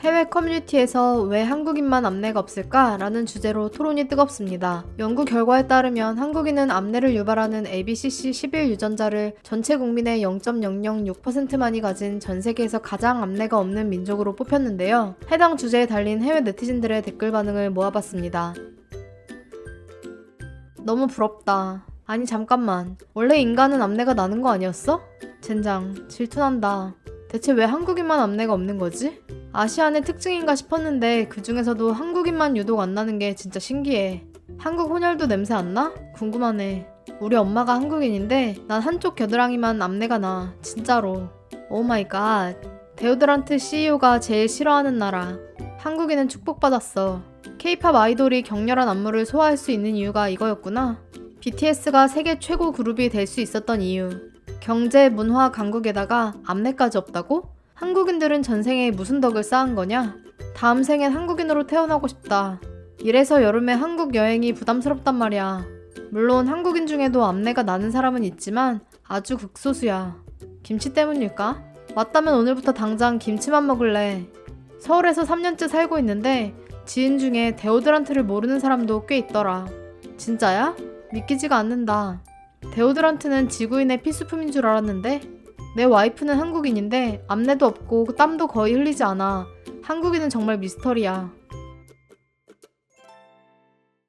해외 커뮤니티에서 왜 한국인만 암내가 없을까라는 주제로 토론이 뜨겁습니다. 연구 결과에 따르면 한국인은 암내를 유발하는 ABCC 11 유전자를 전체 국민의 0.006%만이 가진 전 세계에서 가장 암내가 없는 민족으로 뽑혔는데요. 해당 주제에 달린 해외 네티즌들의 댓글 반응을 모아봤습니다. 너무 부럽다. 아니 잠깐만. 원래 인간은 암내가 나는 거 아니었어? 젠장 질투난다. 대체 왜 한국인만 암내가 없는 거지? 아시안의 특징인가 싶었는데 그 중에서도 한국인만 유독 안 나는 게 진짜 신기해. 한국 혼혈도 냄새 안 나? 궁금하네. 우리 엄마가 한국인인데 난 한쪽 겨드랑이만 암내가 나. 진짜로. 오 마이 갓. 데오드란트 CEO가 제일 싫어하는 나라. 한국인은 축복받았어. 케이팝 아이돌이 격렬한 안무를 소화할 수 있는 이유가 이거였구나. BTS가 세계 최고 그룹이 될 수 있었던 이유. 경제, 문화 강국에다가 암내까지 없다고? 한국인들은 전생에 무슨 덕을 쌓은 거냐? 다음 생엔 한국인으로 태어나고 싶다. 이래서 여름에 한국 여행이 부담스럽단 말이야. 물론 한국인 중에도 암내가 나는 사람은 있지만 아주 극소수야. 김치 때문일까? 맞다면 오늘부터 당장 김치만 먹을래. 서울에서 3년째 살고 있는데 지인 중에 데오드란트를 모르는 사람도 꽤 있더라. 진짜야? 믿기지가 않는다. 데오드란트는 지구인의 필수품인 줄 알았는데 내 와이프는 한국인인데 암내도 없고 땀도 거의 흘리지 않아. 한국인은 정말 미스터리야.